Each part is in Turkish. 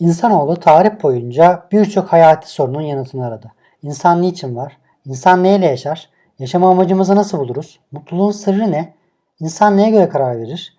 İnsanoğlu tarih boyunca birçok hayati sorunun yanıtını aradı. İnsan niçin var? İnsan neyle yaşar? Yaşam amacımızı nasıl buluruz? Mutluluğun sırrı ne? İnsan neye göre karar verir?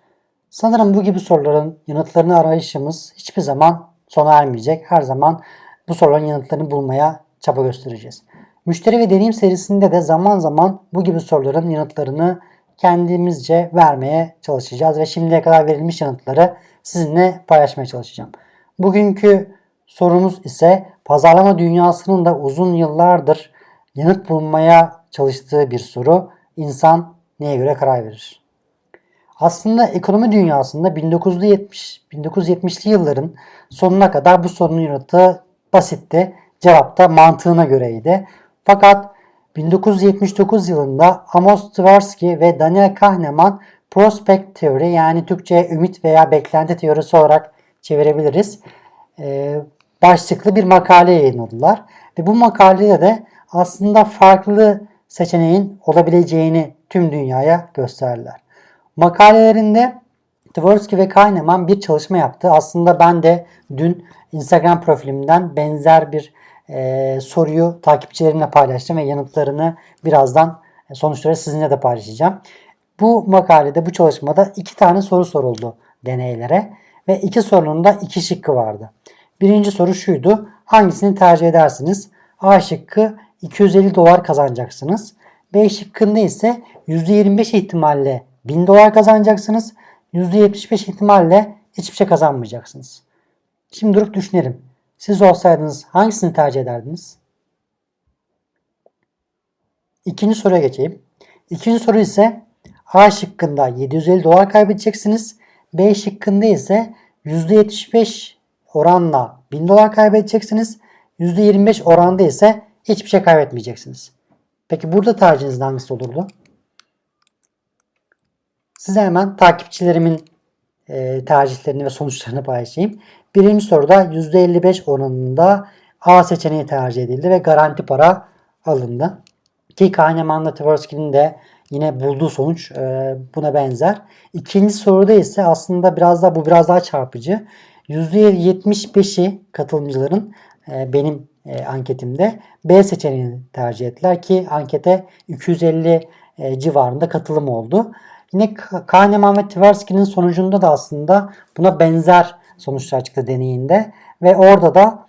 Sanırım bu gibi soruların yanıtlarını arayışımız hiçbir zaman sona ermeyecek. Her zaman bu soruların yanıtlarını bulmaya çaba göstereceğiz. Müşteri ve deneyim serisinde de zaman zaman bu gibi soruların yanıtlarını kendimizce vermeye çalışacağız ve şimdiye kadar verilmiş yanıtları sizinle paylaşmaya çalışacağım. Bugünkü sorumuz ise pazarlama dünyasının da uzun yıllardır yanıt bulmaya çalıştığı bir soru. İnsan neye göre karar verir? Aslında ekonomi dünyasında 1970 1970'li yılların sonuna kadar bu sorunun yanıtı basitti. Cevap da mantığına göreydi. Fakat 1979 yılında Amos Tversky ve Daniel Kahneman Prospect Theory yani Türkçe'ye ümit veya beklenti teorisi olarak çevirebiliriz. Ee, başlıklı bir makale yayınladılar. Ve bu makalede de aslında farklı seçeneğin olabileceğini tüm dünyaya gösterdiler. Makalelerinde Tversky ve Kahneman bir çalışma yaptı. Aslında ben de dün Instagram profilimden benzer bir e, soruyu takipçilerimle paylaştım ve yanıtlarını birazdan e, sonuçları sizinle de paylaşacağım. Bu makalede, bu çalışmada iki tane soru soruldu deneylere ve iki sorunun da iki şıkkı vardı. Birinci soru şuydu. Hangisini tercih edersiniz? A şıkkı 250 dolar kazanacaksınız. B şıkkında ise %25 ihtimalle 1000 dolar kazanacaksınız. %75 ihtimalle hiçbir şey kazanmayacaksınız. Şimdi durup düşünelim. Siz olsaydınız hangisini tercih ederdiniz? İkinci soruya geçeyim. İkinci soru ise A şıkkında 750 dolar kaybedeceksiniz. B şıkkında ise %75 oranla 1000 dolar kaybedeceksiniz. %25 oranda ise hiçbir şey kaybetmeyeceksiniz. Peki burada tercihiniz hangisi olurdu? Size hemen takipçilerimin e, tercihlerini ve sonuçlarını paylaşayım. Birinci soruda %55 oranında A seçeneği tercih edildi ve garanti para alındı. Ki Kahneman'la Tversky'nin de yine bulduğu sonuç e, buna benzer. İkinci soruda ise aslında biraz daha bu biraz daha çarpıcı. %75'i katılımcıların e, benim e, anketimde B seçeneğini tercih ettiler ki ankete 250 e, civarında katılım oldu. Yine Kahneman ve Tversky'nin sonucunda da aslında buna benzer sonuçlar çıktı deneyinde ve orada da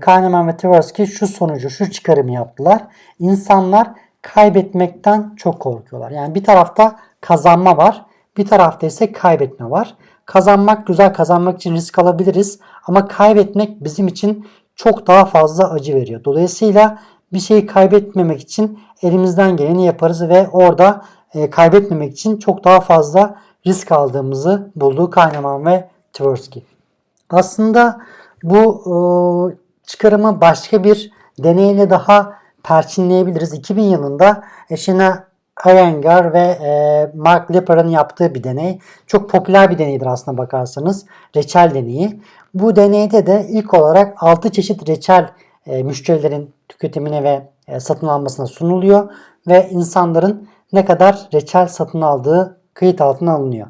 Kahneman ve Tversky şu sonucu, şu çıkarımı yaptılar. İnsanlar kaybetmekten çok korkuyorlar. Yani bir tarafta kazanma var, bir tarafta ise kaybetme var. Kazanmak güzel, kazanmak için risk alabiliriz ama kaybetmek bizim için çok daha fazla acı veriyor. Dolayısıyla bir şeyi kaybetmemek için elimizden geleni yaparız ve orada e, kaybetmemek için çok daha fazla risk aldığımızı buldu Kahneman ve Tversky. Aslında bu çıkarımı başka bir deneyle daha perçinleyebiliriz. 2000 yılında Eşina Iyengar ve e, Mark Lepper'ın yaptığı bir deney. Çok popüler bir deneydir aslında bakarsanız. Reçel deneyi. Bu deneyde de ilk olarak 6 çeşit reçel e, müşterilerin tüketimine ve e, satın almasına sunuluyor ve insanların ne kadar reçel satın aldığı kayıt altına alınıyor.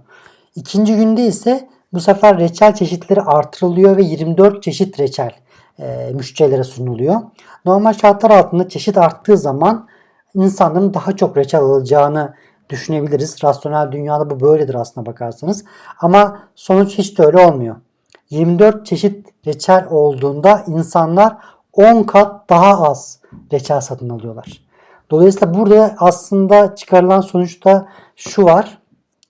İkinci günde ise bu sefer reçel çeşitleri artırılıyor ve 24 çeşit reçel e, müşterilere sunuluyor. Normal şartlar altında çeşit arttığı zaman insanların daha çok reçel alacağını düşünebiliriz. Rasyonel dünyada bu böyledir aslına bakarsanız. Ama sonuç hiç de öyle olmuyor. 24 çeşit reçel olduğunda insanlar 10 kat daha az reçel satın alıyorlar. Dolayısıyla burada aslında çıkarılan sonuçta şu var.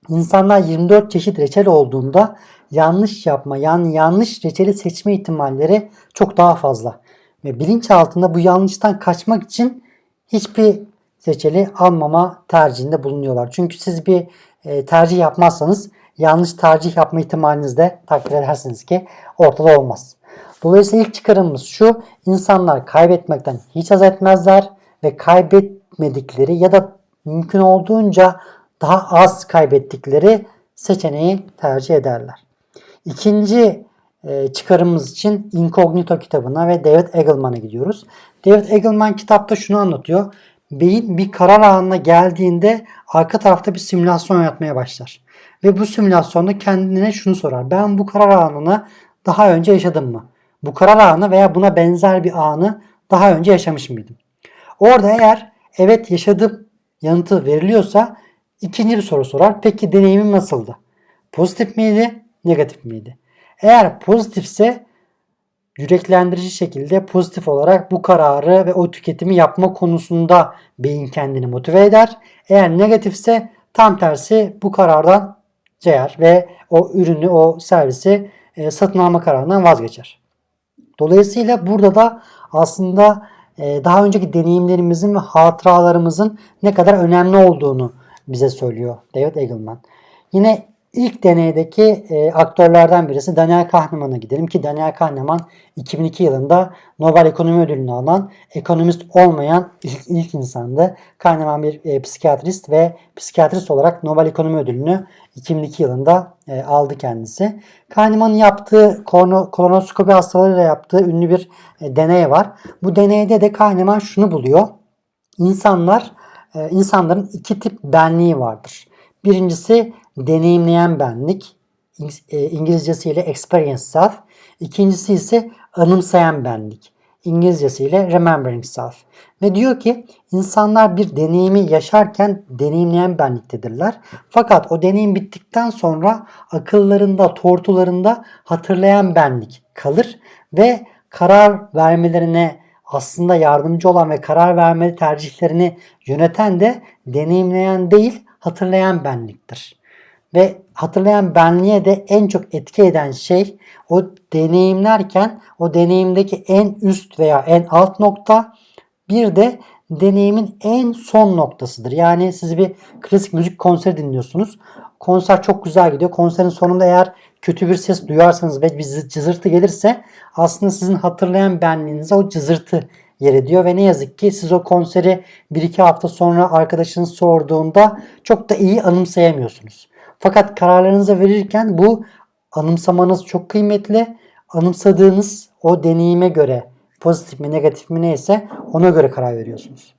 İnsanlar 24 çeşit reçel olduğunda yanlış yapma yani yanlış reçeli seçme ihtimalleri çok daha fazla. Ve bilinç altında bu yanlıştan kaçmak için hiçbir seçeli almama tercihinde bulunuyorlar. Çünkü siz bir e, tercih yapmazsanız yanlış tercih yapma ihtimaliniz de takdir edersiniz ki ortada olmaz. Dolayısıyla ilk çıkarımımız şu. insanlar kaybetmekten hiç haz etmezler ve kaybetmedikleri ya da mümkün olduğunca daha az kaybettikleri seçeneği tercih ederler. İkinci e, çıkarımımız için Incognito kitabına ve David Eagleman'a gidiyoruz. David Eagleman kitapta şunu anlatıyor. Beyin bir karar anına geldiğinde arka tarafta bir simülasyon yapmaya başlar. Ve bu simülasyonda kendine şunu sorar. Ben bu karar anını daha önce yaşadım mı? bu karar anı veya buna benzer bir anı daha önce yaşamış mıydım? Orada eğer evet yaşadım yanıtı veriliyorsa ikinci bir soru sorar. Peki deneyimim nasıldı? Pozitif miydi? Negatif miydi? Eğer pozitifse yüreklendirici şekilde pozitif olarak bu kararı ve o tüketimi yapma konusunda beyin kendini motive eder. Eğer negatifse tam tersi bu karardan cayar ve o ürünü, o servisi e, satın alma kararından vazgeçer. Dolayısıyla burada da aslında e, daha önceki deneyimlerimizin ve hatıralarımızın ne kadar önemli olduğunu bize söylüyor David Eagleman. Yine ilk deneydeki e, aktörlerden birisi Daniel Kahneman'a gidelim ki Daniel Kahneman 2002 yılında Nobel Ekonomi Ödülünü alan ekonomist olmayan ilk, ilk insandı. Kahneman bir e, psikiyatrist ve psikiyatrist olarak Nobel Ekonomi Ödülünü 2002 yılında e, aldı kendisi. Kahneman'ın yaptığı kolonoskopi hastalarıyla yaptığı ünlü bir e, deney var. Bu deneyde de Kahneman şunu buluyor. İnsanlar e, insanların iki tip benliği vardır. Birincisi deneyimleyen benlik. E, İngilizcesiyle experience self. İkincisi ise anımsayan benlik. İngilizcesiyle remembering self. Ve diyor ki insanlar bir deneyimi yaşarken deneyimleyen benliktedirler. Fakat o deneyim bittikten sonra akıllarında, tortularında hatırlayan benlik kalır ve karar vermelerine aslında yardımcı olan ve karar verme tercihlerini yöneten de deneyimleyen değil hatırlayan benliktir. Ve hatırlayan benliğe de en çok etki eden şey o deneyimlerken o deneyimdeki en üst veya en alt nokta bir de deneyimin en son noktasıdır. Yani siz bir klasik müzik konseri dinliyorsunuz. Konser çok güzel gidiyor. Konserin sonunda eğer kötü bir ses duyarsanız ve bir cızırtı gelirse aslında sizin hatırlayan benliğinize o cızırtı yer ediyor ve ne yazık ki siz o konseri 1-2 hafta sonra arkadaşınız sorduğunda çok da iyi anımsayamıyorsunuz. Fakat kararlarınızı verirken bu anımsamanız çok kıymetli. Anımsadığınız o deneyime göre pozitif mi negatif mi neyse ona göre karar veriyorsunuz.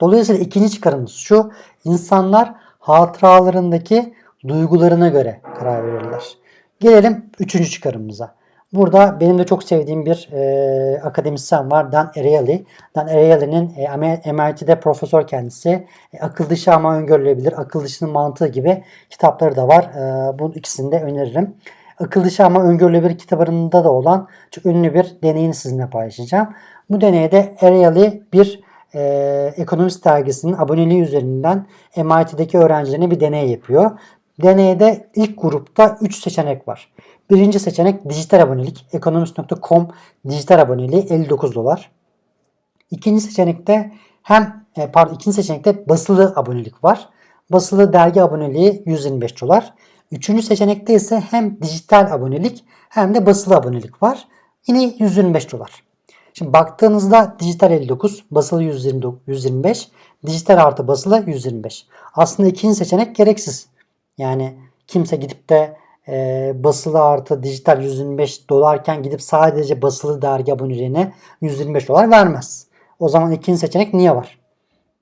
Dolayısıyla ikinci çıkarımız şu. insanlar hatıralarındaki duygularına göre karar verirler. Gelelim üçüncü çıkarımımıza. Burada benim de çok sevdiğim bir e, akademisyen var. Dan Ariely. Dan Ariely'nin e, MIT'de profesör kendisi. E, akıl dışı ama öngörülebilir. Akıl dışının mantığı gibi kitapları da var. E, bu ikisini de öneririm. Akıl dışı ama öngörülebilir kitabında da olan çok ünlü bir deneyini sizinle paylaşacağım. Bu deneyde Ariely bir e, ekonomist dergisinin aboneliği üzerinden MIT'deki öğrencilerine bir deney yapıyor. Deneyde ilk grupta 3 seçenek var. Birinci seçenek dijital abonelik. Ekonomist.com dijital aboneliği 59 dolar. İkinci seçenekte hem e, pardon ikinci seçenekte basılı abonelik var. Basılı dergi aboneliği 125 dolar. Üçüncü seçenekte ise hem dijital abonelik hem de basılı abonelik var. Yine 125 dolar. Şimdi baktığınızda dijital 59, basılı 129, 125, dijital artı basılı 125. Aslında ikinci seçenek gereksiz. Yani kimse gidip de e, basılı artı dijital 125 dolarken gidip sadece basılı dergi aboneliğine 125 dolar vermez. O zaman ikinci seçenek niye var?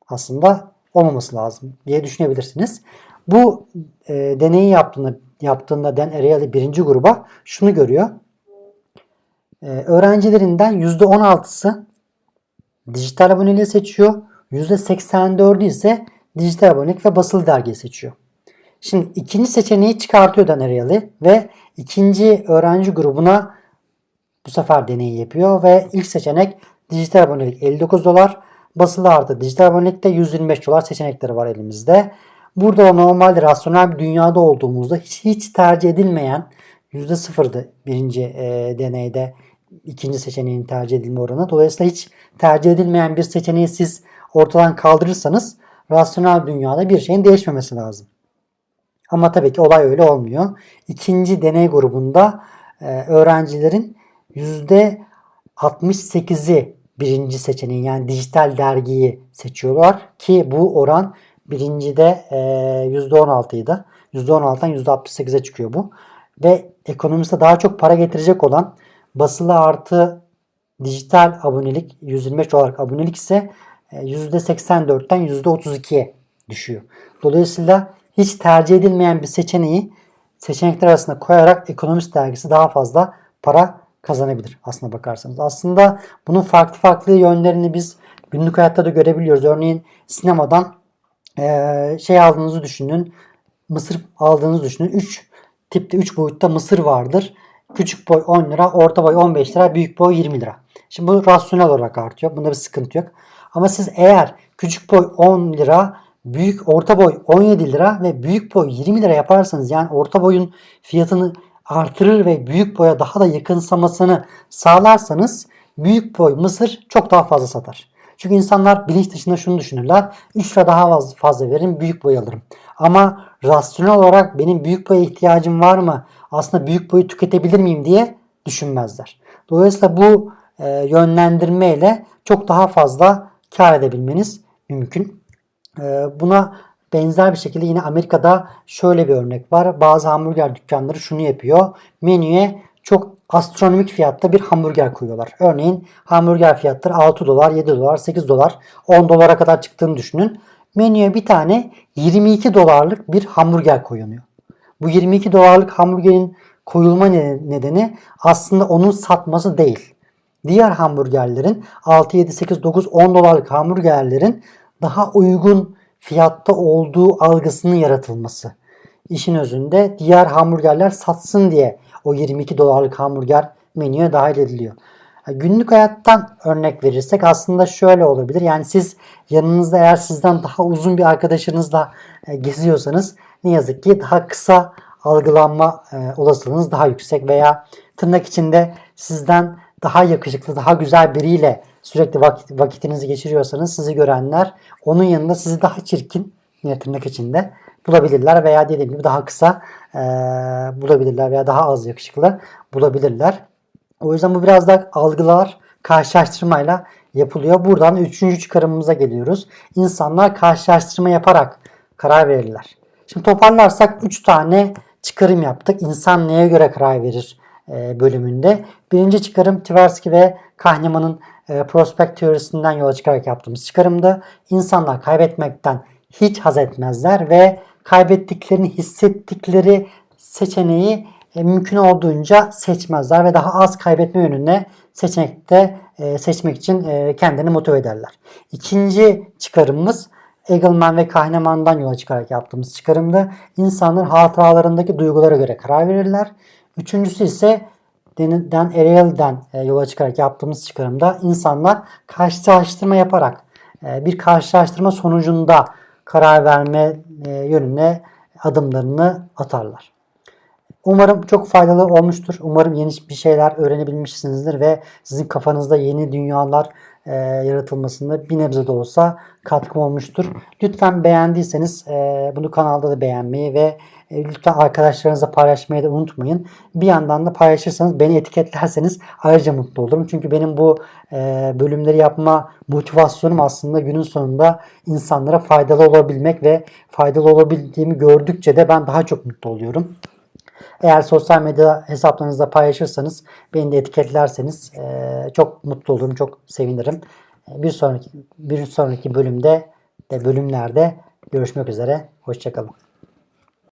Aslında olmaması lazım diye düşünebilirsiniz. Bu e, deneyi yaptığında, yaptığında Dan Ariely birinci gruba şunu görüyor. E, öğrencilerinden %16'sı dijital aboneliği seçiyor. %84'ü ise dijital abonelik ve basılı dergiyi seçiyor. Şimdi ikinci seçeneği çıkartıyor Danariyalı ve ikinci öğrenci grubuna bu sefer deneyi yapıyor ve ilk seçenek dijital abonelik 59 dolar. Basılı artı dijital abonelikte 125 dolar seçenekleri var elimizde. Burada normalde rasyonel bir dünyada olduğumuzda hiç, hiç tercih edilmeyen %0'dı birinci e, deneyde ikinci seçeneğin tercih edilme oranı. Dolayısıyla hiç tercih edilmeyen bir seçeneği siz ortadan kaldırırsanız rasyonel dünyada bir şeyin değişmemesi lazım. Ama tabii ki olay öyle olmuyor. İkinci deney grubunda e, öğrencilerin %68'i birinci seçeneği yani dijital dergiyi seçiyorlar ki bu oran birincide e, %16'ydı. %16'dan %68'e çıkıyor bu. Ve ekonomiste daha çok para getirecek olan basılı artı dijital abonelik 125 olarak abonelik ise %84'ten e, %32'ye düşüyor. Dolayısıyla hiç tercih edilmeyen bir seçeneği seçenekler arasında koyarak Ekonomist dergisi daha fazla para kazanabilir aslına bakarsanız. Aslında bunun farklı farklı yönlerini biz günlük hayatta da görebiliyoruz. Örneğin sinemadan şey aldığınızı düşünün. Mısır aldığınızı düşünün. 3 tipte 3 boyutta mısır vardır. Küçük boy 10 lira, orta boy 15 lira, büyük boy 20 lira. Şimdi bu rasyonel olarak artıyor. Bunda bir sıkıntı yok. Ama siz eğer küçük boy 10 lira, büyük orta boy 17 lira ve büyük boy 20 lira yaparsanız yani orta boyun fiyatını artırır ve büyük boya daha da yakınsamasını sağlarsanız büyük boy mısır çok daha fazla satar. Çünkü insanlar bilinç dışında şunu düşünürler. 3 lira daha fazla, veririm büyük boy alırım. Ama rasyonel olarak benim büyük boya ihtiyacım var mı? Aslında büyük boyu tüketebilir miyim diye düşünmezler. Dolayısıyla bu e, yönlendirmeyle çok daha fazla kar edebilmeniz mümkün. E, buna benzer bir şekilde yine Amerika'da şöyle bir örnek var. Bazı hamburger dükkanları şunu yapıyor. Menüye çok astronomik fiyatta bir hamburger koyuyorlar. Örneğin hamburger fiyatları 6 dolar, 7 dolar, 8 dolar, 10 dolara kadar çıktığını düşünün. Menüye bir tane 22 dolarlık bir hamburger koyuluyor. Bu 22 dolarlık hamburgerin koyulma ne- nedeni aslında onun satması değil. Diğer hamburgerlerin 6, 7, 8, 9, 10 dolarlık hamburgerlerin daha uygun fiyatta olduğu algısının yaratılması. İşin özünde diğer hamburgerler satsın diye o 22 dolarlık hamburger menüye dahil ediliyor. Günlük hayattan örnek verirsek aslında şöyle olabilir. Yani siz yanınızda eğer sizden daha uzun bir arkadaşınızla e, geziyorsanız ne yazık ki daha kısa algılanma e, olasılığınız daha yüksek veya tırnak içinde sizden daha yakışıklı, daha güzel biriyle sürekli vakit, vakitinizi geçiriyorsanız sizi görenler onun yanında sizi daha çirkin yine tırnak içinde bulabilirler veya dediğim gibi daha kısa e, bulabilirler veya daha az yakışıklı bulabilirler. O yüzden bu biraz da algılar karşılaştırmayla yapılıyor. Buradan üçüncü çıkarımımıza geliyoruz. İnsanlar karşılaştırma yaparak karar verirler. Şimdi toparlarsak 3 tane çıkarım yaptık. İnsan neye göre karar verir bölümünde. Birinci çıkarım Tversky ve Kahneman'ın prospekt teorisinden yola çıkarak yaptığımız çıkarımda insanlar kaybetmekten hiç haz etmezler ve kaybettiklerini hissettikleri seçeneği e, mümkün olduğunca seçmezler ve daha az kaybetme yönüne seçenekte e, seçmek için e, kendini motive ederler. İkinci çıkarımımız Eagleman ve Kahneman'dan yola çıkarak yaptığımız çıkarımda insanlar hatıralarındaki duygulara göre karar verirler. Üçüncüsü ise Dan Ariely'den e, yola çıkarak yaptığımız çıkarımda insanlar karşılaştırma yaparak e, bir karşılaştırma sonucunda karar verme e, yönüne adımlarını atarlar. Umarım çok faydalı olmuştur. Umarım yeni bir şeyler öğrenebilmişsinizdir ve sizin kafanızda yeni dünyalar e, yaratılmasında bir nebze de olsa katkım olmuştur. Lütfen beğendiyseniz bunu kanalda da beğenmeyi ve lütfen arkadaşlarınızla paylaşmayı da unutmayın. Bir yandan da paylaşırsanız beni etiketlerseniz ayrıca mutlu olurum. Çünkü benim bu e, bölümleri yapma motivasyonum aslında günün sonunda insanlara faydalı olabilmek ve faydalı olabildiğimi gördükçe de ben daha çok mutlu oluyorum. Eğer sosyal medya hesaplarınızda paylaşırsanız, beni de etiketlerseniz eee, çok mutlu olurum, çok sevinirim. E, Bir sonraki bir sonraki bölümde de bölümlerde görüşmek üzere. Hoşçakalın.